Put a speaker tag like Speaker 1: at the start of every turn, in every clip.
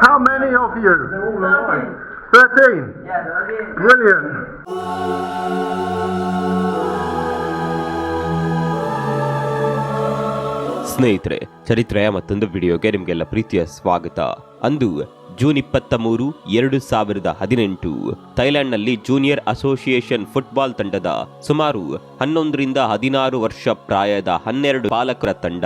Speaker 1: How many of you? Thirteen. Brilliant.
Speaker 2: ಸ್ನೇಹಿತರೆ, ಚರಿತ್ರೆಯ ಮತ್ತೊಂದು ವಿಡಿಯೋಗೆ ನಿಮಗೆಲ್ಲ ಪ್ರೀತಿಯ ಸ್ವಾಗತ ಅಂದು ಜೂನ್ ಇಪ್ಪತ್ತ ಮೂರು ಎರಡು ಸಾವಿರದ ಹದಿನೆಂಟು ಥೈಲ್ಯಾಂಡ್ನಲ್ಲಿ ಜೂನಿಯರ್ ಅಸೋಸಿಯೇಷನ್ ಫುಟ್ಬಾಲ್ ತಂಡದ ಸುಮಾರು ಹನ್ನೊಂದರಿಂದ ಹದಿನಾರು ವರ್ಷ ಪ್ರಾಯದ ಹನ್ನೆರಡು ಬಾಲಕರ ತಂಡ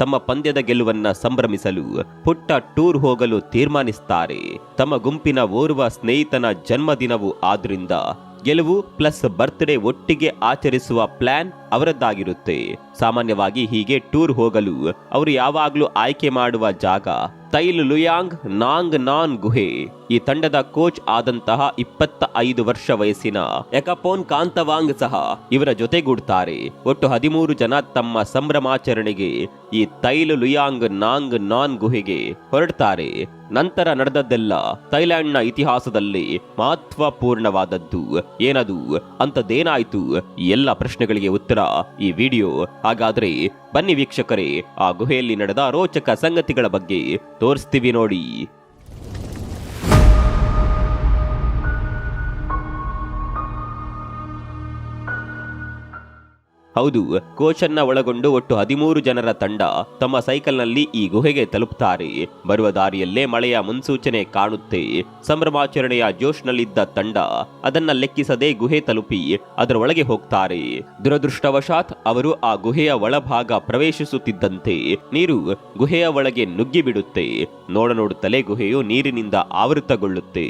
Speaker 2: ತಮ್ಮ ಪಂದ್ಯದ ಗೆಲುವನ್ನ ಸಂಭ್ರಮಿಸಲು ಪುಟ್ಟ ಟೂರ್ ಹೋಗಲು ತೀರ್ಮಾನಿಸ್ತಾರೆ. ತಮ್ಮ ಗುಂಪಿನ ಓರ್ವ ಸ್ನೇಹಿತನ ಜನ್ಮದಿನವು ಆದ್ರಿಂದ ಗೆಲುವು ಪ್ಲಸ್ ಬರ್ತ್ಡೇ ಒಟ್ಟಿಗೆ ಆಚರಿಸುವ ಪ್ಲಾನ್ ಅವರದ್ದಾಗಿರುತ್ತೆ. ಸಾಮಾನ್ಯವಾಗಿ ಹೀಗೆ ಟೂರ್ ಹೋಗಲು ಅವರು ಯಾವಾಗಲೂ ಆಯ್ಕೆ ಮಾಡುವ ಜಾಗ ತೈಲ್ ಲುಯಾಂಗ್, ನಾಂಗ್ ನಾನ್ ಗುಹೆ. ಈ ತಂಡದ ಕೋಚ್ ಆದಂತಹ ಇಪ್ಪತ್ತ ಐದು ವರ್ಷ ವಯಸ್ಸಿನ ಎಕಪೋನ್ ಕಾಂತವಾಂಗ್ ಸಹ ಇವರ ಜೊತೆಗೂಡ್ತಾರೆ. ಒಟ್ಟು ಹದಿಮೂರು ಜನ ತಮ್ಮ ಸಂಭ್ರಮಾಚರಣೆಗೆ ಈ ತೈಲ್ ಲುಯಾಂಗ್, ನಾಂಗ್ ನಾನ್ ಗುಹೆಗೆ ಹೊರಡ್ತಾರೆ. ನಂತರ ನಡೆದದ್ದೆಲ್ಲ ಥೈಲ್ಯಾಂಡ್ನ ಇತಿಹಾಸದಲ್ಲಿ ಮಹತ್ವಪೂರ್ಣವಾದದ್ದು. ಏನದು? ಅಂತದೇನಾಯ್ತು? ಈ ಎಲ್ಲ ಪ್ರಶ್ನೆಗಳಿಗೆ ಉತ್ತರ ಈ ವಿಡಿಯೋ. ಹಾಗಾದ್ರೆ ಬನ್ನಿ ವೀಕ್ಷಕರೇ ಆ ಗುಹೆಯಲ್ಲಿ ನಡೆದ ರೋಚಕ ಸಂಗತಿಗಳ ಬಗ್ಗೆ ತೋರಿಸ್ತೀವಿ ನೋಡಿ. ಹೌದು, ಕೋಚನ್ನ ಒಳಗೊಂಡು ಒಟ್ಟು ಹದಿಮೂರು ಜನರ ತಂಡ ತಮ್ಮ ಸೈಕಲ್ನಲ್ಲಿ ಈ ಗುಹೆಗೆ ತಲುಪುತ್ತಾರೆ ಬರುವ ದಾರಿಯಲ್ಲೇ ಮಳೆಯ ಮುನ್ಸೂಚನೆ ಕಾಣುತ್ತೆ. ಸಂಭ್ರಮಾಚರಣೆಯ ಜೋಶ್ನಲ್ಲಿದ್ದ ತಂಡ ಅದನ್ನ ಲೆಕ್ಕಿಸದೆ ಗುಹೆ ತಲುಪಿ ಅದರ ಒಳಗೆ ಹೋಗ್ತಾರೆ. ದುರದೃಷ್ಟವಶಾತ್ ಅವರು ಆ ಗುಹೆಯ ಒಳಭಾಗ ಪ್ರವೇಶಿಸುತ್ತಿದ್ದಂತೆ ನೀರು ಗುಹೆಯ ಒಳಗೆ ನುಗ್ಗಿಬಿಡುತ್ತೆ. ನೋಡ ನೋಡುತ್ತಲೇ ಗುಹೆಯು ನೀರಿನಿಂದ ಆವೃತಗೊಳ್ಳುತ್ತೆ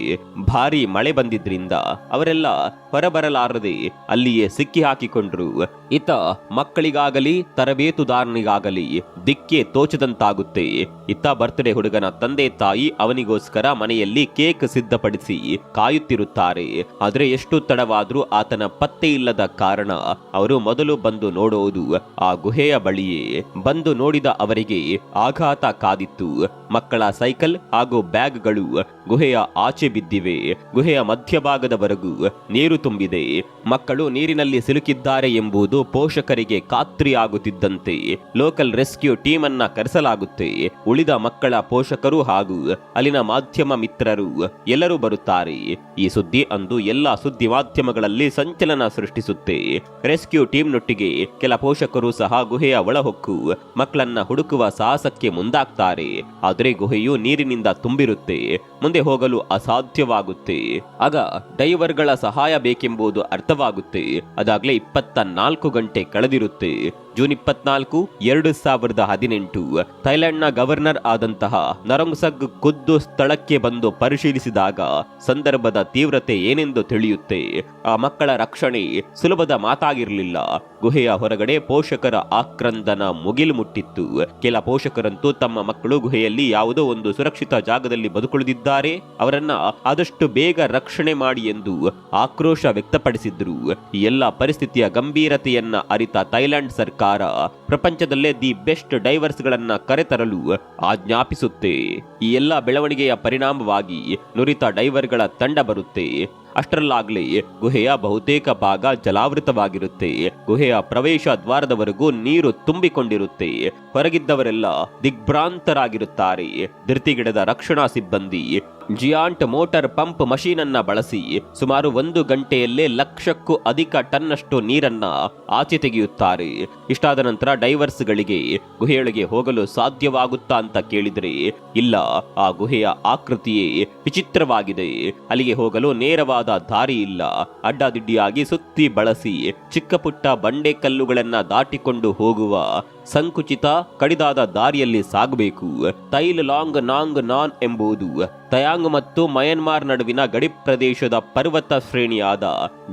Speaker 2: ಭಾರಿ ಮಳೆ ಬಂದಿದ್ರಿಂದ ಅವರೆಲ್ಲ ಹೊರಬರಲಾರದೆ ಅಲ್ಲಿಯೇ ಸಿಕ್ಕಿ ಹಾಕಿಕೊಂಡ್ರು ಇತ್ತ ಮಕ್ಕಳಿಗಾಗಲಿ, ತರಬೇತುದಾರನಿಗಾಗಲಿ ದಿಕ್ಕೆ ತೋಚದಂತಾಗುತ್ತೆ. ಇತ್ತ ಬರ್ತ್ಡೇ ಹುಡುಗನ ತಂದೆ ತಾಯಿ ಅವನಿಗೋಸ್ಕರ ಮನೆಯಲ್ಲಿ ಕೇಕ್ ಸಿದ್ಧಪಡಿಸಿ ಕಾಯುತ್ತಿರುತ್ತಾರೆ. ಆದ್ರೆ ಎಷ್ಟು ತಡವಾದರೂ ಆತನ ಪತ್ತೆ ಇಲ್ಲದ ಕಾರಣ ಅವರು ಮೊದಲು ಬಂದು ನೋಡುವುದು ಆ ಗುಹೆಯ ಬಳಿಯೇ. ಬಂದು ನೋಡಿದ ಅವರಿಗೆ ಆಘಾತ ಕಾದಿತ್ತು. ಮಕ್ಕಳ ಸೈಕಲ್ ಹಾಗೂ ಬ್ಯಾಗ್ಗಳು ಗುಹೆಯ ಆಚೆ ಬಿದ್ದಿವೆ. ಗುಹೆಯ ಮಧ್ಯಭಾಗದವರೆಗೂ ನೀರು ತುಂಬಿದೆ. ಮಕ್ಕಳು ನೀರಿನಲ್ಲಿ ಸಿಲುಕಿದ್ದಾರೆ ಎಂಬುದು ಪೋಷಕರಿಗೆ ಖಾತ್ರಿಯಾಗುತ್ತಿದ್ದಂತೆ ಲೋಕಲ್ ರೆಸ್ಕ್ಯೂ ಟೀಮ್ ಅನ್ನ ಕರೆಸಲಾಗುತ್ತೆ. ಉಳಿದ ಮಕ್ಕಳ ಪೋಷಕರು ಹಾಗೂ ಅಲ್ಲಿನ ಮಾಧ್ಯಮ ಮಿತ್ರರು ಎಲ್ಲರೂ ಬರುತ್ತಾರೆ. ಈ ಸುದ್ದಿ ಅಂದು ಎಲ್ಲಾ ಸುದ್ದಿ ಮಾಧ್ಯಮಗಳಲ್ಲಿ ಸಂಚಲನ ಸೃಷ್ಟಿಸುತ್ತೆ. ರೆಸ್ಕ್ಯೂ ಟೀಮ್ನೊಟ್ಟಿಗೆ ಕೆಲ ಪೋಷಕರು ಸಹ ಗುಹೆಯ ಒಳಹೊಕ್ಕು ಮಕ್ಕಳನ್ನ ಹುಡುಕುವ ಸಾಹಸಕ್ಕೆ ಮುಂದಾಗ್ತಾರೆ. ಆದರೆ ಗುಹೆಯು ನೀರಿನಿಂದ ತುಂಬಿರುತ್ತೆ. ಮುಂದೆ ಹೋಗಲು ಅಸಾಧ್ಯವಾಗುತ್ತೆ. ಆಗ ಡೈವರ್ಗಳ ಸಹಾಯ ಬೇಕೆಂಬುದು ಅರ್ಥವಾಗುತ್ತೆ. ಅದಾಗಲೇ ಇಪ್ಪತ್ತ ನಾಲ್ಕು ಗಂಟೆ ಕಳೆದಿರುತ್ತೆ. ಜೂನ್ ಇಪ್ಪತ್ನಾಲ್ಕು, ಎರಡು ಸಾವಿರದ ಹದಿನೆಂಟು. ಥೈಲ್ಯಾಂಡ್ನ ಗವರ್ನರ್ ಆದಂತಹ ನರಂಗ್ಸಗ್ ಖುದ್ದು ಸ್ಥಳಕ್ಕೆ ಬಂದು ಪರಿಶೀಲಿಸಿದಾಗ ಸಂದರ್ಭದ ತೀವ್ರತೆ ಏನೆಂದು ತಿಳಿಯುತ್ತೆ. ಆ ಮಕ್ಕಳ ರಕ್ಷಣೆ ಸುಲಭದ ಮಾತಾಗಿರಲಿಲ್ಲ. ಗುಹೆಯ ಹೊರಗಡೆ ಪೋಷಕರ ಆಕ್ರಂದನ ಮುಗಿಲು ಮುಟ್ಟಿತ್ತು ಕೆಲ ಪೋಷಕರಂತೂ ತಮ್ಮ ಮಕ್ಕಳು ಗುಹೆಯಲ್ಲಿ ಯಾವುದೋ ಒಂದು ಸುರಕ್ಷಿತ ಜಾಗದಲ್ಲಿ ಬದುಕುಳಿದಿದ್ದಾರೆ. ಅವರನ್ನ ಆದಷ್ಟು ಬೇಗ ರಕ್ಷಣೆ ಮಾಡಿ ಎಂದು ಆಕ್ರೋಶ ವ್ಯಕ್ತಪಡಿಸಿದ್ರು. ಎಲ್ಲ ಪರಿಸ್ಥಿತಿಯ ಗಂಭೀರತೆಯನ್ನ ಅರಿತ ಥೈಲ್ಯಾಂಡ್ ಸರ್ಕಾರ ಪ್ರಪಂಚದಲ್ಲೇ ದಿ ಬೆಸ್ಟ್ ಡೈವರ್ಸ್ ಗಳನ್ನ ಕರೆತರಲು ಆಜ್ಞಾಪಿಸುತ್ತೆ. ಈ ಎಲ್ಲ ಬೆಳವಣಿಗೆಯ ಪರಿಣಾಮವಾಗಿ ನುರಿತ ಡೈವರ್ಗಳ ತಂಡ ಬರುತ್ತೆ. ಅಷ್ಟರಲ್ಲಾಗ್ಲೇ, ಗುಹೆಯ ಬಹುತೇಕ ಭಾಗ ಜಲಾವೃತವಾಗಿರುತ್ತೆ. ಗುಹೆಯ ಪ್ರವೇಶ ದ್ವಾರದವರೆಗೂ ನೀರು ತುಂಬಿಕೊಂಡಿರುತ್ತೆ. ಹೊರಗಿದ್ದವರೆಲ್ಲ ದಿಗ್ಭ್ರಾಂತರಾಗಿರುತ್ತಾರೆ. ಧೃತಿಗಿಡದ ರಕ್ಷಣಾ ಸಿಬ್ಬಂದಿ, ಜಿಯಾಂಟ್ ಮೋಟಾರ್ ಪಂಪ್ ಮಷೀನ್ ಅನ್ನ ಬಳಸಿ ಸುಮಾರು ಒಂದು ಗಂಟೆಯಲ್ಲೇ ಲಕ್ಷಕ್ಕೂ ಅಧಿಕ ಟನ್ನಷ್ಟು ನೀರನ್ನ ಆಚೆ ತೆಗೆಯುತ್ತಾರೆ. ಇಷ್ಟಾದ ನಂತರ ಡೈವರ್ಸ್ಗಳಿಗೆ ಗುಹೆಯೊಳಗೆ ಹೋಗಲು ಸಾಧ್ಯವಾಗುತ್ತಾ ಅಂತ ಕೇಳಿದ್ರೆ, ಇಲ್ಲ, ಆ ಗುಹೆಯ ಆಕೃತಿಯೇ ವಿಚಿತ್ರವಾಗಿದೆ. ಅಲ್ಲಿಗೆ ಹೋಗಲು ನೇರವಾದ ದಾರಿ ಇಲ್ಲ ಅಡ್ಡಾದಿಡ್ಡಿಯಾಗಿ ಸುತ್ತಿ ಬಳಸಿ ಚಿಕ್ಕ ಪುಟ್ಟ ಬಂಡೆ ಕಲ್ಲುಗಳನ್ನ ದಾಟಿಕೊಂಡು ಹೋಗುವ ಸಂಕುಚಿತ ಕಡಿದಾದ ದಾರಿಯಲ್ಲಿ ಸಾಗಬೇಕು. ತೈಲ್ ಲಾಂಗ್ ನಾಂಗ್ ನಾನ್ ಎಂಬುದು ತಯಾಂಗ್ ಮತ್ತು ಮಯನ್ಮಾರ್ ನಡುವಿನ ಗಡಿ ಪ್ರದೇಶದ ಪರ್ವತ ಶ್ರೇಣಿಯಾದ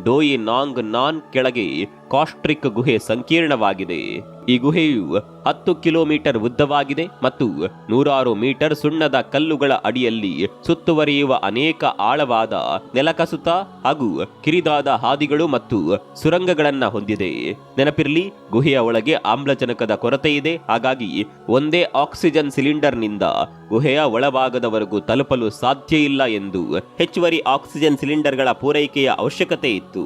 Speaker 2: ಡೋಯಿ ನಾಂಗ್ ನಾನ್ ಕೆಳಗೆ ಕಾಸ್ಟ್ರಿಕ್ ಗುಹೆ ಸಂಕೀರ್ಣವಾಗಿದೆ. ಈ ಗುಹೆಯು ಹತ್ತು ಕಿಲೋಮೀಟರ್ ಉದ್ದವಾಗಿದೆ ಮತ್ತು ನೂರಾರು ಮೀಟರ್ ಸುಣ್ಣದ ಕಲ್ಲುಗಳ ಅಡಿಯಲ್ಲಿ ಸುತ್ತುವರಿಯುವ ಅನೇಕ ಆಳವಾದ ನೆಲಕಸುತ ಹಾಗೂ ಕಿರಿದಾದ ಹಾದಿಗಳು ಮತ್ತು ಸುರಂಗಗಳನ್ನ ಹೊಂದಿದೆ. ನೆನಪಿರಲಿ, ಗುಹೆಯ ಒಳಗೆ ಆಮ್ಲಜನಕದ ಕೊರತೆ ಇದೆ. ಹಾಗಾಗಿ ಒಂದೇ ಆಕ್ಸಿಜನ್ ಸಿಲಿಂಡರ್ನಿಂದ ಗುಹೆಯ ಒಳಭಾಗದವರೆಗೂ ತಲುಪಲು ಸಾಧ್ಯ ಇಲ್ಲ ಎಂದು ಹೆಚ್ಚುವರಿ ಆಕ್ಸಿಜನ್ ಸಿಲಿಂಡರ್ಗಳ ಪೂರೈಕೆಯ ಅವಶ್ಯಕತೆ ಇತ್ತು.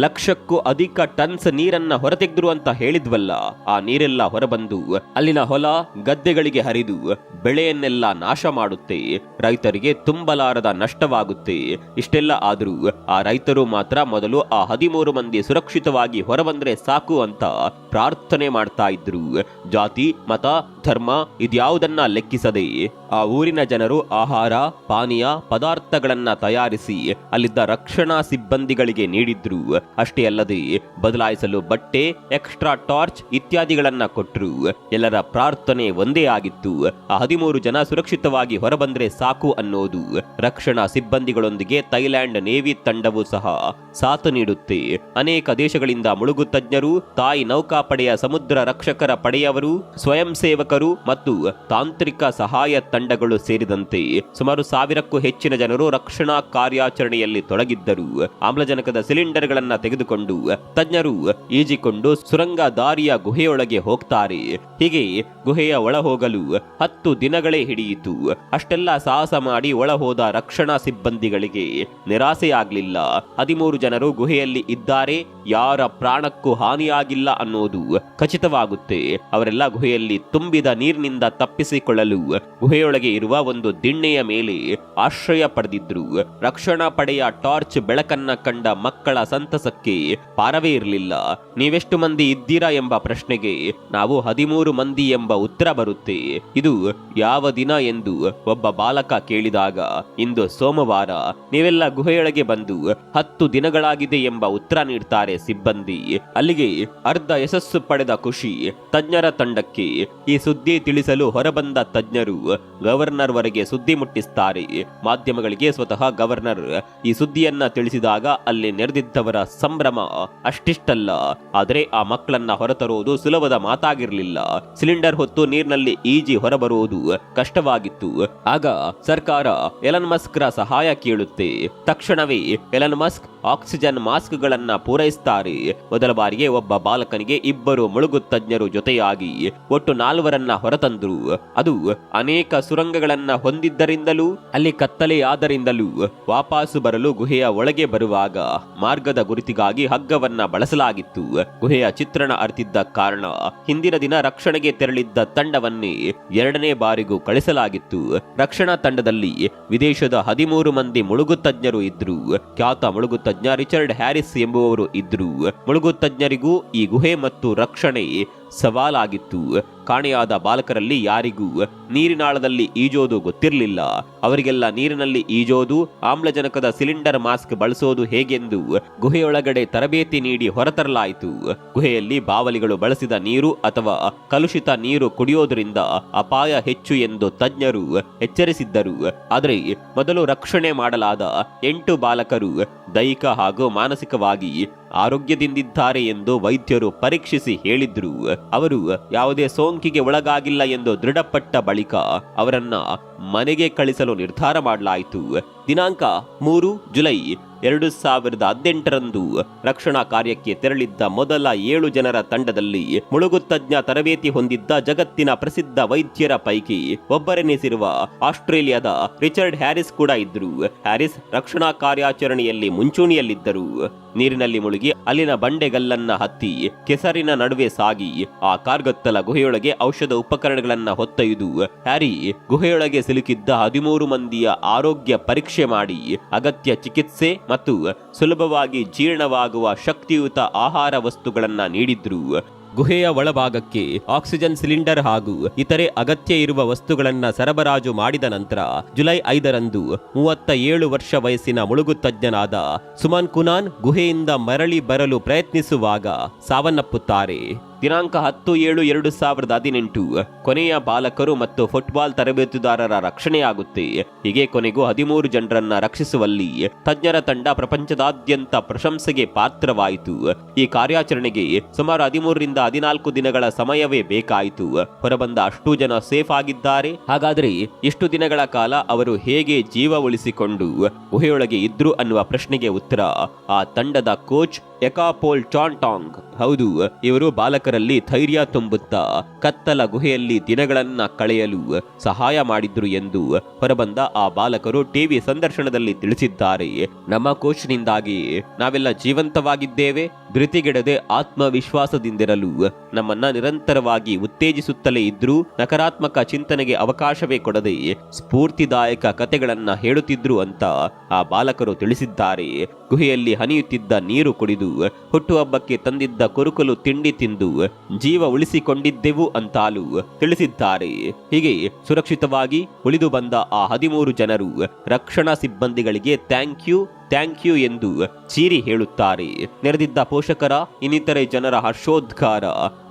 Speaker 2: ಲಕ್ಷಕ್ಕೂ ಅಧಿಕ ಟನ್ಸ್ ನೀರನ್ನ ಹೊರತೆಗೆದ್ರು ಅಂತ ಹೇಳಿದ್ವಲ್ಲ, ಆ ನೀರೆಲ್ಲ ಹೊರಬಂದು ಅಲ್ಲಿನ ಹೊಲ, ಗದ್ದೆಗಳಿಗೆ ಹರಿದು ಬೆಳೆಯನ್ನೆಲ್ಲ ನಾಶ ಮಾಡುತ್ತೆ. ರೈತರಿಗೆ ತುಂಬಲಾರದ ನಷ್ಟವಾಗುತ್ತೆ. ಇಷ್ಟೆಲ್ಲ ಆದರೂ ಆ ರೈತರು ಮಾತ್ರ ಮೊದಲು ಆ ಹದಿಮೂರು ಮಂದಿ ಸುರಕ್ಷಿತವಾಗಿ ಹೊರಬಂದ್ರೆ ಸಾಕು ಅಂತ ಪ್ರಾರ್ಥನೆ ಮಾಡ್ತಾ ಇದ್ರು. ಜಾತಿ, ಮತ, ಧರ್ಮ ಇದ್ಯಾವುದನ್ನ ಲೆಕ್ಕಿಸದೆ ಆ ಊರಿನ ಜನರು ಆಹಾರ ಪಾನೀಯ ಪದಾರ್ಥಗಳನ್ನ ತಯಾರಿಸಿ ಅಲ್ಲಿದ್ದ ರಕ್ಷಣಾ ಸಿಬ್ಬಂದಿಗಳಿಗೆ ನೀಡಿದ್ರು. ಅಷ್ಟೇ ಅಲ್ಲದೆ ಬದಲಾಯಿಸಲು ಬಟ್ಟೆ, ಎಕ್ಸ್ಟ್ರಾ ಟಾರ್ಚ್ ಇತ್ಯಾದಿಗಳನ್ನ ಕೊಟ್ಟರು ಎಲ್ಲರ ಪ್ರಾರ್ಥನೆ ಒಂದೇ ಆಗಿತ್ತು. ಆ ಹದಿಮೂರು ಜನ ಸುರಕ್ಷಿತವಾಗಿ ಹೊರಬಂದ್ರೆ ಸಾಕು ಅನ್ನೋದು. ರಕ್ಷಣಾ ಸಿಬ್ಬಂದಿಗಳೊಂದಿಗೆ ಥೈಲ್ಯಾಂಡ್ ನೇವಿ ತಂಡವು ಸಹ ಸಾಥ್ ನೀಡುತ್ತೆ. ಅನೇಕ ದೇಶಗಳಿಂದ ಮುಳುಗು ತಜ್ಞರು, ತಾಯಿ ನೌಕಾಪಡೆಯ ಸಮುದ್ರ ರಕ್ಷಕರ ಪಡೆಯವರು, ಸ್ವಯಂ ಸೇವಕರು ಮತ್ತು ತಾಂತ್ರಿಕ ಸಹಾಯ ತಂಡಗಳು ಸೇರಿದಂತೆ ಸುಮಾರು ಸಾವಿರಕ್ಕೂ ಹೆಚ್ಚಿನ ಜನರು ರಕ್ಷಣಾ ಕಾರ್ಯಾಚರಣೆಯಲ್ಲಿ ತೊಡಗಿದ್ದರು. ಆಮ್ಲಜನಕದ ಸಿಲಿಂಡರ್ಗಳನ್ನು ತೆಗೆದುಕೊಂಡು ತಜ್ಞರು ಈಜಿಕೊಂಡು ಸುರಂಗ ದಾರಿಯ ಗುಹೆಯೊಳಗೆ ಹೋಗ್ತಾರೆ. ಹೀಗೆ ಗುಹೆಯ ಒಳ ಹೋಗಲು ಹತ್ತು ದಿನಗಳೇ ಹಿಡಿಯಿತು. ಅಷ್ಟೆಲ್ಲ ಸಾಹಸ ಮಾಡಿ ಒಳ ಹೋದ ರಕ್ಷಣಾ ಸಿಬ್ಬಂದಿಗಳಿಗೆ ನಿರಾಸೆಯಾಗಲಿಲ್ಲ. ಹದಿಮೂರು ಜನರು ಗುಹೆಯಲ್ಲಿ ಇದ್ದಾರೆ. ಯಾರ ಪ್ರಾಣಕ್ಕೂ ಹಾನಿಯಾಗಿಲ್ಲ ಅನ್ನೋದು ಖಚಿತವಾಗುತ್ತೆ. ಅವರೆಲ್ಲ ಗುಹೆಯಲ್ಲಿ ತುಂಬಿದ ನೀರಿನಿಂದ ತಪ್ಪಿಸಿಕೊಳ್ಳಲು ಗುಹೆಯೊಳಗೆ ಇರುವ ಒಂದು ದಿಣ್ಣೆಯ ಮೇಲೆ ಆಶ್ರಯ ಪಡೆದಿದ್ರು. ರಕ್ಷಣಾ ಪಡೆಯ ಟಾರ್ಚ್ ಬೆಳಕನ್ನ ಕಂಡ ಮಕ್ಕಳ ಸಂತಸಕ್ಕೆ ಪಾರವೇ ಇರಲಿಲ್ಲ. ನೀವೆಷ್ಟು ಮಂದಿ ಇದ್ದೀರಾ ಎಂಬ ಪ್ರಶ್ನೆಗೆ ನಾವು ಹದಿಮೂರು ಮಂದಿ ಎಂಬ ಉತ್ತರ ಬರುತ್ತೆ. ಇದು ಯಾವ ದಿನ ಎಂದು ಒಬ್ಬ ಬಾಲಕ ಕೇಳಿದಾಗ, ಇಂದು ಸೋಮವಾರ, ನೀವೆಲ್ಲ ಗುಹೆಯೊಳಗೆ ಬಂದು ಹತ್ತು ದಿನಗಳಾಗಿದೆ ಎಂಬ ಉತ್ತರ ನೀಡ್ತಾರೆ ಸಿಬ್ಬಂದಿ. ಅಲ್ಲಿಗೆ ಅರ್ಧ ಯಶಸ್ಸು ಪಡೆದ ಖುಷಿ ತಜ್ಞರ ತಂಡಕ್ಕೆ ಈ ಸುದ್ದಿ ತಿಳಿಸಲು ಹೊರಬಂದ ತಜ್ಞರು ಗವರ್ನರ್ ವರೆಗೆ ಸುದ್ದಿ ಮುಟ್ಟಿಸ್ತಾರೆ. ಮಾಧ್ಯಮಗಳಿಗೆ ಸ್ವತಃ ಗವರ್ನರ್ ಈ ಸುದ್ದಿಯನ್ನ ತಿಳಿಸಿದಾಗ ಅಲ್ಲಿ ನೆರೆದಿದ್ದವರ ಸಂಭ್ರಮ ಅಷ್ಟಿಷ್ಟಲ್ಲ. ಆದರೆ ಆ ಮಕ್ಕಳನ್ನ ಹೊರತರುವುದು ಸುಲಭದ ಮಾತಾಗಿರಲಿಲ್ಲ. ಸಿಲಿಂಡರ್ ಹೊತ್ತು ನೀರಿನಲ್ಲಿ ಈಜಿ ಹೊರಬರುವುದು ಕಷ್ಟವಾಗಿತ್ತು. ಆಗ ಸರ್ಕಾರ ಎಲನ್ ಮಸ್ಕ್ರ ಸಹಾಯ ಕೇಳುತ್ತೆ. ತಕ್ಷಣವೇ ಎಲನ್ ಮಸ್ಕ್ ಆಕ್ಸಿಜನ್ ಮಾಸ್ಕ್ ಗಳನ್ನ ಪೂರೈಸುತ್ತಾರೆ ಮೊದಲ ಬಾರಿಗೆ ಒಬ್ಬ ಬಾಲಕನಿಗೆ ಇಬ್ಬರು ಮುಳುಗು ತಜ್ಞರು ಜೊತೆಯಾಗಿ ಒಟ್ಟು ನಾಲ್ವರನ್ನ ಹೊರತಂದ್ರು. ಅದು ಅನೇಕ ಸುರಂಗಗಳನ್ನ ಹೊಂದಿದ್ದರಿಂದಲೂ, ಅಲ್ಲಿ ಕತ್ತಲೆಯಾದರಿಂದಲೂ ವಾಪಾಸು ಬರಲು ಗುಹೆಯ ಒಳಗೆ ಬರುವಾಗ ಮಾರ್ಗದ ಗುರುತಿಗಾಗಿ ಹಗ್ಗವನ್ನ ಬಳಸಲಾಗಿತ್ತು. ಗುಹೆಯ ಚಿತ್ರಣ ಅರ್ತಿದ್ದ ಕಾರಣ ಹಿಂದಿನ ದಿನ ರಕ್ಷಣೆಗೆ ತೆರಳಿದ್ದ ತಂಡವನ್ನೇ ಎರಡನೇ ಬಾರಿಗೂ ಕಳಿಸಲಾಗಿತ್ತು. ರಕ್ಷಣಾ ತಂಡದಲ್ಲಿ ವಿದೇಶದ ಹದಿಮೂರು ಮಂದಿ ಮುಳುಗು ತಜ್ಞರು ಇದ್ರು ಖ್ಯಾತ ಮುಳುಗು ತಜ್ಞ ರಿಚರ್ಡ್ ಹ್ಯಾರಿಸ್ ಎಂಬುವವರು ಇದ್ದರು ಮುಳುಗು ತಜ್ಞರಿಗೂ ಈ ಗುಹೆ ಮತ್ತು ರಕ್ಷಣೆ ಸವಾಲಾಗಿತ್ತು. ಕಾಣೆಯಾದ ಬಾಲಕರಲ್ಲಿ ಯಾರಿಗೂ ನೀರಿನಾಳದಲ್ಲಿ ಈಜೋದು ಗೊತ್ತಿರಲಿಲ್ಲ. ಅವರಿಗೆಲ್ಲ ನೀರಿನಲ್ಲಿ ಈಜೋದು, ಆಮ್ಲಜನಕದ ಸಿಲಿಂಡರ್ ಮಾಸ್ಕ್ ಬಳಸೋದು ಹೇಗೆಂದು ಗುಹೆಯೊಳಗಡೆ ತರಬೇತಿ ನೀಡಿ ಹೊರತರಲಾಯಿತು. ಗುಹೆಯಲ್ಲಿ ಬಾವಲಿಗಳು ಬಳಸಿದ ನೀರು ಅಥವಾ ಕಲುಷಿತ ನೀರು ಕುಡಿಯೋದ್ರಿಂದ ಅಪಾಯ ಹೆಚ್ಚು ಎಂದು ತಜ್ಞರು ಎಚ್ಚರಿಸಿದ್ದರು. ಆದರೆ ಮೊದಲು ರಕ್ಷಣೆ ಮಾಡಲಾದ ಎಂಟು ಬಾಲಕರು ದೈಹಿಕ ಹಾಗೂ ಮಾನಸಿಕವಾಗಿ ಆರೋಗ್ಯದಿಂದಿದ್ದಾರೆ ಎಂದು ವೈದ್ಯರು ಪರೀಕ್ಷಿಸಿ ಹೇಳಿದ್ರು. ಅವರು ಯಾವುದೇ ಸೋಂಕಿಗೆ ಒಳಗಾಗಿಲ್ಲ ಎಂದು ದೃಢಪಟ್ಟ ಬಳಿಕ ಅವರನ್ನ ಮನೆಗೆ ಕಳಿಸಲು ನಿರ್ಧಾರ ಮಾಡಲಾಯಿತು. ದಿನಾಂಕ ಮೂರು ಜುಲೈ ಎರಡು ಸಾವಿರದ ಹದಿನೆಂಟರಂದು ರಕ್ಷಣಾ ಕಾರ್ಯಕ್ಕೆ ತೆರಳಿದ್ದ ಮೊದಲ ಏಳು ಜನರ ತಂಡದಲ್ಲಿ ಮುಳುಗು ತಜ್ಞ ತರಬೇತಿ ಹೊಂದಿದ್ದ ಜಗತ್ತಿನ ಪ್ರಸಿದ್ಧ ವೈದ್ಯರ ಪೈಕಿ ಒಬ್ಬರೆನಿಸಿರುವ ಆಸ್ಟ್ರೇಲಿಯಾದ ರಿಚರ್ಡ್ ಹ್ಯಾರಿಸ್ ಕೂಡ ಇದ್ರು ಹ್ಯಾರಿಸ್ ರಕ್ಷಣಾ ಕಾರ್ಯಾಚರಣೆಯಲ್ಲಿ ಮುಂಚೂಣಿಯಲ್ಲಿದ್ದರು. ನೀರಿನಲ್ಲಿ ಮುಳುಗಿ ಅಲ್ಲಿನ ಬಂಡೆಗಲ್ಲನ್ನ ಹತ್ತಿ ಕೆಸರಿನ ನಡುವೆ ಸಾಗಿ ಆ ಕಾರ್ಗತ್ತಲ ಗುಹೆಯೊಳಗೆ ಔಷಧ ಉಪಕರಣಗಳನ್ನ ಹೊತ್ತೊಯ್ದು ಹ್ಯಾರಿ ಗುಹೆಯೊಳಗೆ ಸಿಲುಕಿದ್ದ ಹದಿಮೂರು ಮಂದಿಯ ಆರೋಗ್ಯ ಪರೀಕ್ಷೆ ಮಾಡಿ ಅಗತ್ಯ ಚಿಕಿತ್ಸೆ ಮತ್ತು ಸುಲಭವಾಗಿ ಜೀರ್ಣವಾಗುವ ಶಕ್ತಿಯುತ ಆಹಾರ ವಸ್ತುಗಳನ್ನು ನೀಡಿದ್ರು. ಗುಹೆಯ ಒಳಭಾಗಕ್ಕೆ ಆಕ್ಸಿಜನ್ ಸಿಲಿಂಡರ್ ಹಾಗೂ ಇತರೆ ಅಗತ್ಯ ಇರುವ ವಸ್ತುಗಳನ್ನು ಸರಬರಾಜು ಮಾಡಿದ ನಂತರ ಜುಲೈ ಐದರಂದು ಮೂವತ್ತ ಏಳು ವರ್ಷ ವಯಸ್ಸಿನ ಮುಳುಗು ತಜ್ಞನಾದ ಸುಮನ್ ಕುನಾನ್ ಗುಹೆಯಿಂದ ಮರಳಿ ಬರಲು ಪ್ರಯತ್ನಿಸುವಾಗ ಸಾವನ್ನಪ್ಪುತ್ತಾರೆ. ದಿನಾಂಕ ಹತ್ತು ಏಳು ಎರಡು ಸಾವಿರದ ಹದಿನೆಂಟು. ಕೊನೆಯ ಬಾಲಕರು ಮತ್ತು ಫುಟ್ಬಾಲ್ ತರಬೇತುದಾರರ ರಕ್ಷಣೆಯಾಗುತ್ತೆ. ಹೀಗೆ ಕೊನೆಗೂ ಹದಿಮೂರು ಜನರನ್ನ ರಕ್ಷಿಸುವಲ್ಲಿ ತಜ್ಞರ ತಂಡ ಪ್ರಪಂಚದಾದ್ಯಂತ ಪ್ರಶಂಸೆಗೆ ಪಾತ್ರವಾಯಿತು. ಈ ಕಾರ್ಯಾಚರಣೆಗೆ ಸುಮಾರು ಹದಿಮೂರರಿಂದ ಹದಿನಾಲ್ಕು ದಿನಗಳ ಸಮಯವೇ ಬೇಕಾಯಿತು. ಹೊರಬಂದ ಅಷ್ಟು ಜನ ಸೇಫ್ ಆಗಿದ್ದಾರೆ. ಹಾಗಾದ್ರೆ ಇಷ್ಟು ದಿನಗಳ ಕಾಲ ಅವರು ಹೇಗೆ ಜೀವ ಉಳಿಸಿಕೊಂಡು ಗುಹೆಯೊಳಗೆ ಇದ್ರು ಅನ್ನುವ ಪ್ರಶ್ನೆಗೆ ಉತ್ತರ. ಆ ತಂಡದ ಕೋಚ್ ಎಕಾಪೋಲ್ ಚಾಂಟಾಂಗ್. ಹೌದು, ಇವರು ಬಾಲಕರ ಪ್ರಯಾಣಿಕರಲ್ಲಿ ಧೈರ್ಯ ತುಂಬುತ್ತಾ ಕತ್ತಲ ಗುಹೆಯಲ್ಲಿ ದಿನಗಳನ್ನ ಕಳೆಯಲು ಸಹಾಯ ಮಾಡಿದ್ರು ಎಂದು ಹೊರಬಂದ ಆ ಬಾಲಕರು ಟಿವಿ ಸಂದರ್ಶನದಲ್ಲಿ ತಿಳಿಸಿದ್ದಾರೆ. ನಮ್ಮ ಕೋಚ್ನಿಂದಾಗಿ ನಾವೆಲ್ಲ ಜೀವಂತವಾಗಿದ್ದೇವೆ. ಧೃತಿಗೆಡದೆ ಆತ್ಮವಿಶ್ವಾಸದಿಂದಿರಲು ನಮ್ಮನ್ನ ನಿರಂತರವಾಗಿ ಉತ್ತೇಜಿಸುತ್ತಲೇ ಇದ್ರೂ ನಕಾರಾತ್ಮಕ ಚಿಂತನೆಗೆ ಅವಕಾಶವೇ ಕೊಡದೆ ಸ್ಫೂರ್ತಿದಾಯಕ ಕತೆಗಳನ್ನ ಹೇಳುತ್ತಿದ್ರು ಅಂತ ಆ ಬಾಲಕರು ತಿಳಿಸಿದ್ದಾರೆ. ಗುಹೆಯಲ್ಲಿ ಹನಿಯುತ್ತಿದ್ದ ನೀರು ಕುಡಿದು ಹುಟ್ಟುಹಬ್ಬಕ್ಕೆ ತಂದಿದ್ದ ಕುರುಕಲು ತಿಂಡಿ ತಿಂದು ಜೀವ ಉಳಿಸಿಕೊಂಡಿದ್ದೆವು ಅಂತಾಲು ತಿಳಿಸಿದ್ದಾರೆ. ಹೀಗೆ ಸುರಕ್ಷಿತವಾಗಿ ಉಳಿದು ಬಂದ ಆ ಹದಿಮೂರು ಜನರು ರಕ್ಷಣಾ ಸಿಬ್ಬಂದಿಗಳಿಗೆ ಥ್ಯಾಂಕ್ ಯು ಥ್ಯಾಂಕ್ ಯು ಎಂದು ಚೀರಿ ಹೇಳುತ್ತಾರೆ. ನೆರೆದಿದ್ದ ಪೋಷಕರ, ಇನ್ನಿತರೆ ಜನರ ಹರ್ಷೋದ್ಗಾರ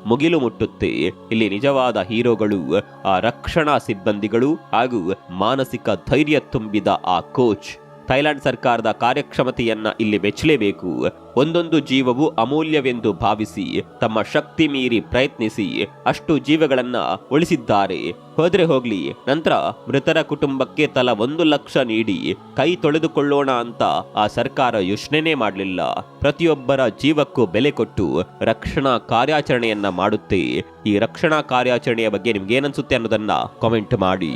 Speaker 2: ಮುಗಿಲು ಮುಟ್ಟುತ್ತೆ. ಇಲ್ಲಿ ನಿಜವಾದ ಹೀರೋಗಳು, ಆ ರಕ್ಷಣಾ ಸಿಬ್ಬಂದಿಗಳು ಹಾಗೂ ಮಾನಸಿಕ ಧೈರ್ಯ ತುಂಬಿದ ಆ ಕೋಚ್. ಥೈಲ್ಯಾಂಡ್ ಸರ್ಕಾರದ ಕಾರ್ಯಕ್ಷಮತೆಯನ್ನ ಇಲ್ಲಿ ಮೆಚ್ಚಲೇಬೇಕು. ಒಂದೊಂದು ಜೀವವು ಅಮೂಲ್ಯವೆಂದು ಭಾವಿಸಿ, ತಮ್ಮ ಶಕ್ತಿ ಮೀರಿ ಪ್ರಯತ್ನಿಸಿ ಅಷ್ಟು ಜೀವಗಳನ್ನ ಉಳಿಸಿದ್ದಾರೆ. ಹೋದ್ರೆ ಹೋಗ್ಲಿ, ನಂತರ ಮೃತರ ಕುಟುಂಬಕ್ಕೆ ತಲಾ ಒಂದು ಲಕ್ಷ ನೀಡಿ ಕೈ ತೊಳೆದುಕೊಳ್ಳೋಣ ಅಂತ ಆ ಸರ್ಕಾರ ಯೋಚನೆನೇ ಮಾಡಲಿಲ್ಲ. ಪ್ರತಿಯೊಬ್ಬರ ಜೀವಕ್ಕೂ ಬೆಲೆ ಕೊಟ್ಟು ರಕ್ಷಣಾ ಕಾರ್ಯಾಚರಣೆಯನ್ನ ಮಾಡುತ್ತೆ. ಈ ರಕ್ಷಣಾ ಕಾರ್ಯಾಚರಣೆಯ ಬಗ್ಗೆ ನಿಮ್ಗೆ ಏನನ್ಸುತ್ತೆ ಅನ್ನೋದನ್ನ ಕಾಮೆಂಟ್ ಮಾಡಿ.